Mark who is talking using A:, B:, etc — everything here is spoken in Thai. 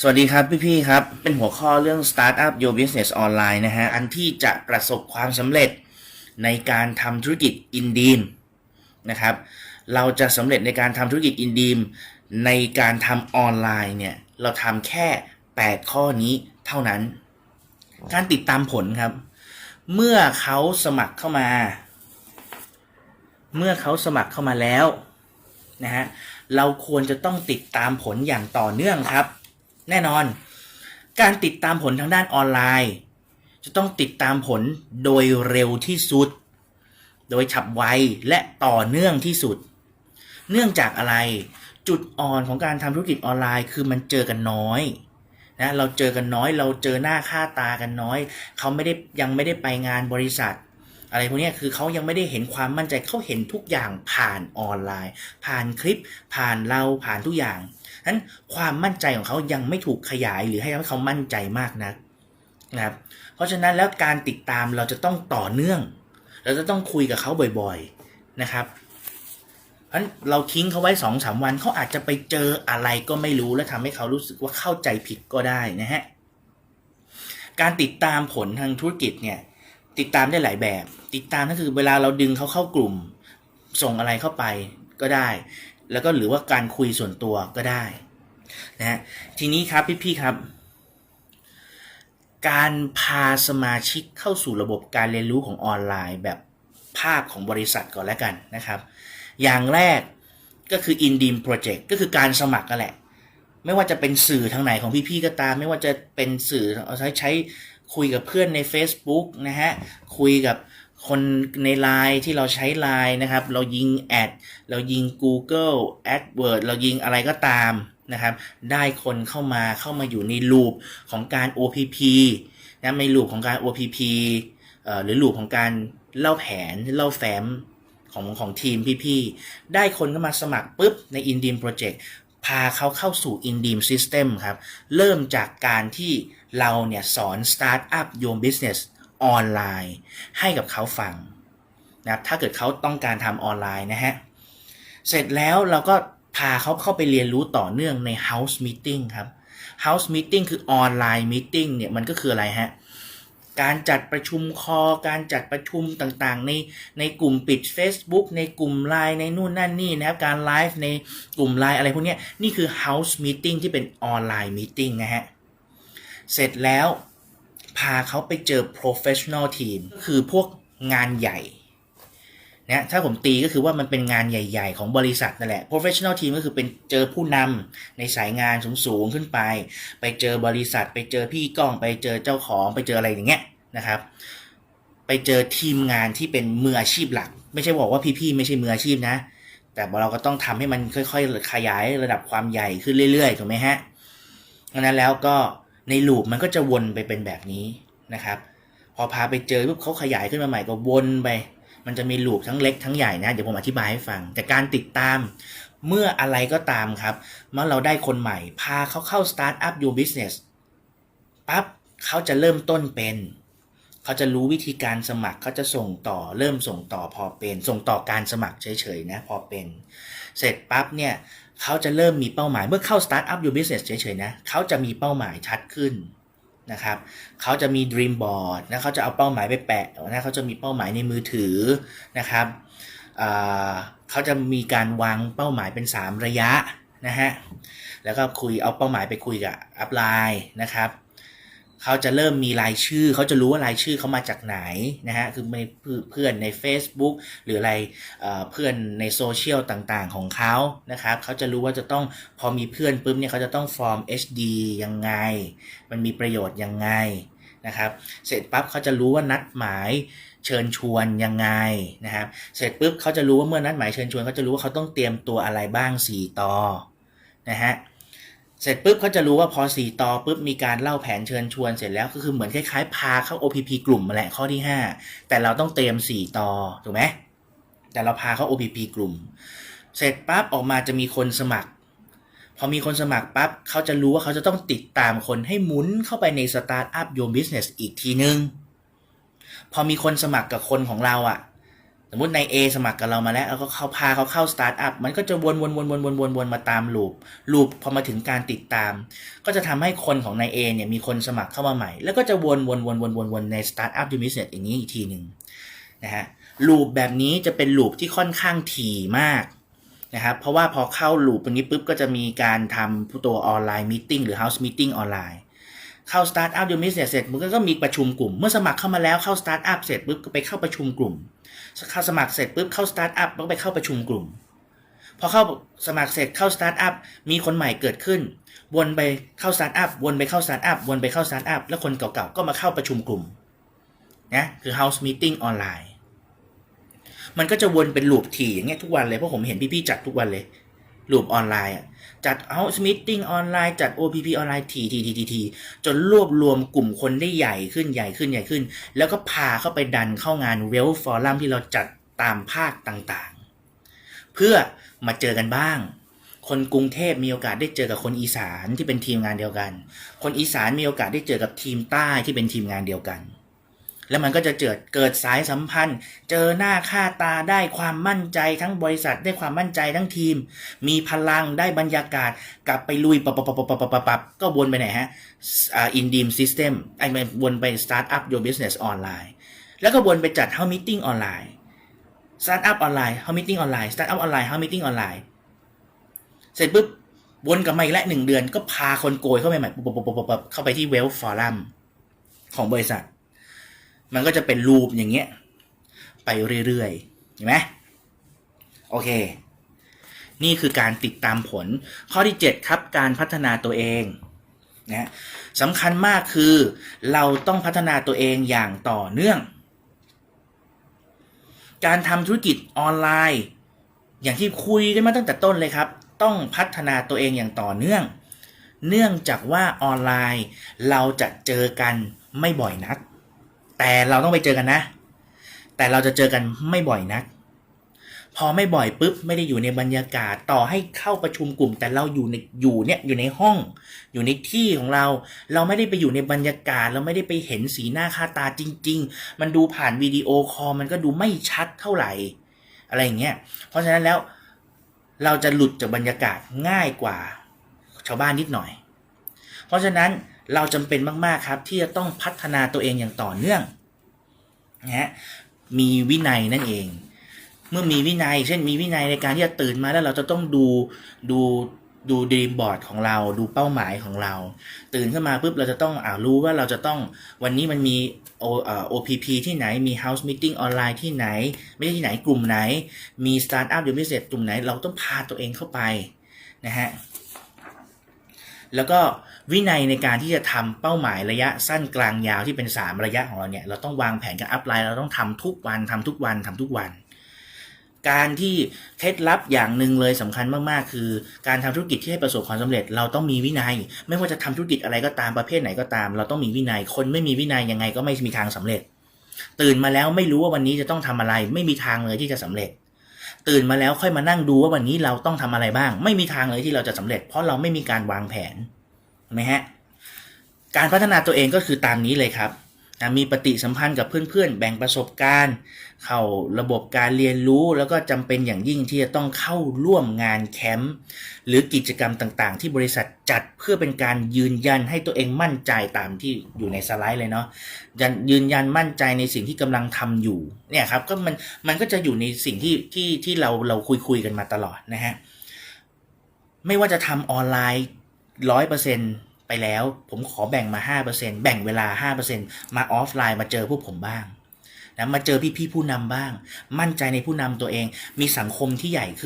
A: สวัสดีครับพี่ๆครับ เป็นหัวข้อเรื่อง Startup Your Business Online นะฮะ อันที่จะประสบความสำเร็จในการทำธุรกิจอินดีมนะครับ เราจะสำเร็จในการทำธุรกิจอินดีมในการทำออนไลน์เนี่ย เราทำแค่ 8 ข้อนี้เท่านั้น การติดตามผลครับ เมื่อเขาสมัครเข้ามา เมื่อเขาสมัครเข้ามาแล้วนะฮะ เราควรจะต้องติดตามผลอย่างต่อเนื่องครับ แน่นอน การติดตามผลทางด้านออนไลน์ จะต้องติดตามผลโดยเร็วที่สุด โดยฉับไวและต่อเนื่องที่สุด เนื่องจากอะไรจุดอ่อนของการทำธุรกิจออนไลน์ คือมันเจอกันน้อยนะเราเจอกันน้อย เราเจอหน้าค่าตากันน้อย เขาไม่ได้ยังไม่ได้ไปงานบริษัท อะไรพวกนี้คือเขายังไม่ได้เห็นความมั่นใจเขาเห็นทุกอย่างผ่านออนไลน์ ผ่านคลิป ผ่านเราผ่านทุกอย่าง นั้นความมั่นใจของเขายังไม่ถูกขยายหรือให้ทำให้เขามั่นใจมากนักนะครับ เพราะฉะนั้นแล้วการติดตามเราจะต้องต่อเนื่อง เราจะต้องคุยกับเขาบ่อยๆนะครับเพราะฉะนั้นเราทิ้งเขาไว้สองสามวันเขาอาจจะไปเจออะไรก็ไม่รู้และทำให้เขารู้สึกว่าเข้าใจผิดก็ได้นะฮะการติดตามผลทางธุรกิจเนี่ยติดตามได้หลายแบบ ติดตามก็คือเวลาเราดึงเขาเข้ากลุ่ม ส่งอะไรเข้าไปก็ได้ แล้วก็หรือว่าการคุยส่วนตัวก็ได้นะฮะทีนี้ครับพี่ๆครับ การพาสมาชิกเข้าสู่ระบบการเรียนรู้ของออนไลน์แบบภาคของบริษัทก่อนแล้วกันนะครับ อย่างแรกก็คือ i n d e e m Project ก็คือการสมัครกันแหละ ไม่ว่าจะเป็นสื่อทางไหนของพี่ๆก็ตาม ไม่ว่าจะเป็นสื่อเอาใช้ใช้คุยกับเพื่อนใน Facebook นะฮะคุยกับ คนใน Line ที่เราใช้ Line นะครับ เรายิงแอด เรายิง Google AdWords เรายิงอะไรก็ตามนะครับ ได้คนเข้ามาเข้ามาอยู่ในลูปของการ OPP นะในลูปของการ OPP เอ่อหรือลูปของการเล่าแผนเล่าแฟ้มของของทีมพี่ๆ ได้คนเข้ามาสมัครปุ๊บใน i n d e e m Project พาเขาเข้าสู่ i n d e e m System ครับ เริ่มจากการที่เราเนี่ยสอน Startup Your Business ออนไลน์ ให้กับเขาฟังนะครับถ้าเกิดเขาต้องการทำออนไลน์นะฮะเสร็จแล้วเราก็พาเขาเข้าไปเรียนรู้ต่อเนื่องใน House Meeting ครับ House Meeting คือออนไลน์ Meeting เนี่ยมันก็คืออะไรฮะการจัดประชุมคอ การจัดประชุมต่างๆ ในในกลุ่มปิด Facebook ในกลุ่มไลน์ในนู่นนั่นนี่นะครับ การไลฟ์ในกลุ่มไลน์อะไรพวกนี้นี่คือ House Meeting ที่เป็นออนไลน์ Meeting นะฮะ เสร็จแล้ว พาเขาไปเจอ professional team คือพวกงานใหญ่นะถ้าผมตีก็คือว่ามันเป็นงานใหญ่ ๆ ของบริษัทนั่นแหละ professional team ก็คือเป็นเจอผู้นำในสายงานสูงๆขึ้นไป ไปเจอบริษัท ไปเจอพี่กล้องไปเจอเจ้าของไปเจออะไรอย่างเงี้ยนะครับ ไปเจอทีมงานที่เป็นมืออาชีพหลัก ไม่ใช่บอกว่าพี่ๆไม่ใช่มืออาชีพนะ แต่เราก็ต้องทำให้มันค่อย ๆ ขยายระดับความใหญ่ขึ้นเรื่อยๆถูกไหมฮะดังนั้นแล้วก็ ในลูปมันก็จะวนไปเป็นแบบนี้นะครับ พอพาไปเจอปุ๊บเขาขยายขึ้นมาใหม่ก็วนไป มันจะมีลูปทั้งเล็กทั้งใหญ่นะ เดี๋ยวผมอธิบายให้ฟัง แต่การติดตามเมื่ออะไรก็ตามครับ เมื่อเราได้คนใหม่ พาเขาเข้า Start up your business ปั๊บเขาจะเริ่มต้นเป็น เขาจะรู้วิธีการสมัคร เขาจะส่งต่อ เริ่มส่งต่อพอเป็น ส่งต่อการสมัครเฉยๆนะพอเป็น เสร็จปั๊บเนี่ย เขาจะเริ่มมีเป้าหมายเมื่อเข้าสตาร์ทอัพยูบิสเนสเฉยๆนะเขาจะมีเป้าหมายชัดขึ้นนะครับเขาจะมี dream board นะเขาจะเอาเป้าหมายไปแปะนะเขาจะมีเป้าหมายในมือถือนะครับเขาจะมีการวางเป้าหมายเป็น 3 ระยะนะฮะแล้วก็คุยเอาเป้าหมายไปคุยกับอัพไลน์นะครับ เขาจะเริ่มมีรายชื่อ เขาจะรู้ว่ารายชื่อเขามาจากไหนนะฮะ คือเพื่อนใน Facebook หรืออะไรเพื่อนในโซเชียลต่างๆของเขานะครับ เขาจะรู้ว่าจะต้องพอมีเพื่อนปุ๊บเนี่ยเขาจะต้องฟอร์ม HD ยังไง มันมีประโยชน์ยังไงนะครับ เสร็จปั๊บเขาจะรู้ว่านัดหมายเชิญชวนยังไงนะครับ เสร็จปุ๊บเขาจะรู้ว่าเมื่อนัดหมายเชิญชวนเขาจะรู้ว่าเขาต้องเตรียมตัวอะไรบ้าง 4 ต่อนะฮะ เสร็จปุ๊บเขาจะรู้ว่าพอ4ต่อปุ๊บมีการเล่าแผนเชิญชวนเสร็จแล้วก็คือเหมือนคล้ายๆ พาเข้า OPP กลุ่มมาแหละข้อที่ 5 แต่เราต้องเตรียม4ต่อถูกไหมแต่เราพาเข้า OPP กลุ่ม เสร็จปั๊บออกมาจะมีคนสมัคร พอมีคนสมัครปั๊บเขาจะรู้ว่าเขาจะต้องติดตามคนให้หมุนเข้าไปในสตาร์ทอัพโยมบิสเนสอีกทีนึง พอมีคนสมัครกับคนของเราอะ่ะ สมมติใน A สมัครกับเรามาแล้ว แล้วก็เขาพาเขาเข้าสตาร์ทอัพมันก็จะวนวนวนวนวนวนวนมาตามลูปลูปพอมาถึงการติดตาม ก็จะทำให้คนของใน A เนี่ยมีคนสมัครเข้ามาใหม่ แล้วก็จะวนวนวนวนวนวนในสตาร์ทอัพดิมิสเนสอย่างนี้อีกทีหนึ่งนะฮะลูปแบบนี้จะเป็นลูปที่ค่อนข้างถี่มากนะครับเพราะว่าพอเข้าลูปตรงนี้ปุ๊บก็จะมีการทำตัวออนไลน์มีติ้งหรือ House Meeting ออนไลน์เข้าสตาร์ทอัพดิมิสเนสเสร็จมันก็มีประชุมกลุ่ม เมื่อสมัครเข้ามาแล้วเข้าสตาร์ทอัพเสร็จปุ๊บก็ไปเข้าประชุมกลุ่ม เข้าสมัครเสร็จปุ๊บเข้าสตาร์ทอัพแล้วก็ไปเข้าประชุมกลุ่ม พอเข้าสมัครเสร็จเข้าสตาร์ทอัพมีคนใหม่เกิดขึ้น วนไปเข้าสตาร์ทอัพวนไปเข้าสตาร์ทอัพวนไปเข้าสตาร์ทอัพแล้วคนเก่าๆก็มาเข้าประชุมกลุ่มนะคือ House Meeting ออนไลน์มันก็จะวนเป็นลูปถี่อย่างเงี้ยทุกวันเลยเพราะผมเห็นพี่ๆจัดทุกวันเลย ลูปออนไลน์จัด House Meeting ออนไลน์จัด OPP ออนไลน์ทีทีทีทีทีจนรวบรวมกลุ่มคนได้ใหญ่ขึ้นใหญ่ขึ้นใหญ่ขึ้น แล้วก็พาเข้าไปดันเข้างานเวลฟอรัมที่เราจัดตามภาคต่างๆ เพื่อมาเจอกันบ้าง คนกรุงเทพมีโอกาสได้เจอกับคนอีสานที่เป็นทีมงานเดียวกัน คนอีสานมีโอกาสได้เจอกับทีมใต้ที่เป็นทีมงานเดียวกัน แล้วมันก็จะเกิดเกิดสายสัมพันธ์ เจอหน้าค่าตาได้ความมั่นใจทั้งบริษัทได้ความมั่นใจทั้งทีม มีพลังได้บรรยากาศ กลับไปลุยปับปับปับปับปับปับปับก็วนไปไหนฮะอ่าอินดีมซิสเต็มไอ้มันวนไปสตาร์ทอัพ your business ออนไลน์แล้วก็วนไปจัด how meeting ออนไลน์สตาร์ทอัพออนไลน์ how meeting ออนไลน์สตาร์ทอัพออนไลน์ how meeting ออนไลน์เสร็จปุ๊บวนกลับมาอีกแล้วหนึ่งเดือนก็พาคนโกยเข้าไปใหม่ปุ๊บปุ๊บปุ๊บปุ๊บปุ๊บเข้าไปที่เวลฟอรัมของบริษัท มันก็จะเป็นรูปอย่างเงี้ย ไปเรื่อยๆ เห็นไหมโอเค นี่คือการติดตามผล ข้อที่ 7 ครับ การพัฒนาตัวเองนะสำคัญมากคือเราต้องพัฒนาตัวเองอย่างต่อเนื่อง การทำธุรกิจออนไลน์ อย่างที่คุยกันมาตั้งแต่ต้นเลยครับ ต้องพัฒนาตัวเองอย่างต่อเนื่อง เนื่องจากว่าออนไลน์เราจะเจอกันไม่บ่อยนัก แต่เราต้องไปเจอกันนะ แต่เราจะเจอกันไม่บ่อยนัก พอไม่บ่อยปุ๊บไม่ได้อยู่ในบรรยากาศต่อให้เข้าประชุมกลุ่ม แต่เราอยู่ในอยู่เนี่ยอยู่ในห้อง อยู่ในที่ของเรา เราไม่ได้ไปอยู่ในบรรยากาศ เราไม่ได้ไปเห็นสีหน้าค่าตาจริง ๆ มันดูผ่านวิดีโอคอลมันก็ดูไม่ชัดเท่าไหร่ อะไรอย่างเงี้ยเพราะฉะนั้นแล้วเราจะหลุดจากบรรยากาศง่ายกว่าชาวบ้านนิดหน่อย เพราะฉะนั้น เราจำเป็นมาก ๆ ครับ ที่จะต้องพัฒนาตัวเองอย่างต่อเนื่องนะฮะมีวินัยนั่นเอง เมื่อมีวินัย เช่นมีวินัยในการที่จะตื่นมาแล้วเราจะต้องดูดูดูดีมบอร์ดของเราดูเป้าหมายของเรา ตื่นขึ้นมาปุ๊บเราจะต้องอ่ารู้ว่าเราจะต้องวันนี้มันมีโอเอ่อ OPP ที่ไหนมี House Meeting ออนไลน์ที่ไหน ไม่ใช่ที่ไหนกลุ่มไหน มี Startup หรือ Business กลุ่มไหน เราต้องพาตัวเองเข้าไปนะฮะแล้วก็ วินัยในการที่จะทำเป้าหมายระยะสั้นกลางยาวที่เป็น 3 ระยะของเราเนี่ยเราต้องวางแผนการอัพไลน์เราต้องทำทุกวันทำทุกวันทำทุกวัน การที่เคล็ดลับอย่างหนึ่งเลยสำคัญมากๆ คือ การทำธุรกิจที่ให้ประสบความสำเร็จ เราต้องมีวินัย ไม่ว่าจะทำธุรกิจอะไรก็ตามประเภทไหนก็ตาม เราต้องมีวินัย คนไม่มีวินัยยังไงก็ไม่มีทางสำเร็จ ตื่นมาแล้วไม่รู้ว่าวันนี้จะต้องทำอะไร ไม่มีทางเลยที่จะสำเร็จตื่นมาแล้วค่อยมานั่งดูว่าวันนี้เราต้องทำอะไรบ้าง ไม่มีทางเลยที่เราจะสำเร็จ เพราะเราไม่มีการวางแผน ไหมฮะการพัฒนาตัวเองก็คือตามนี้เลยครับมีปฏิสัมพันธ์กับเพื่อนๆ แบ่งประสบการณ์ เข้าระบบการเรียนรู้ แล้วก็จำเป็นอย่างยิ่งที่จะต้องเข้าร่วมงานแคมป์หรือกิจกรรมต่างๆ ที่บริษัทจัดเพื่อเป็นการยืนยันให้ตัวเองมั่นใจตามที่อยู่ในสไลด์เลยเนาะยืนยันมั่นใจในสิ่งที่กำลังทำอยู่เนี่ยครับก็มันมันก็จะอยู่ในสิ่งที่ที่ที่เราเราคุยคุยกันมาตลอดนะฮะไม่ว่าจะทำออนไลน์ ร้อยเปอร์เซ็นไปแล้ว ผมขอแบ่งมา 5%แบ่งเวลา 5%มาออฟไลน์มาเจอพวกผมบ้างนะมาเจอพี่ๆผู้นำบ้าง มั่นใจในผู้นำตัวเองมีสังคมที่ใหญ่ขึ้น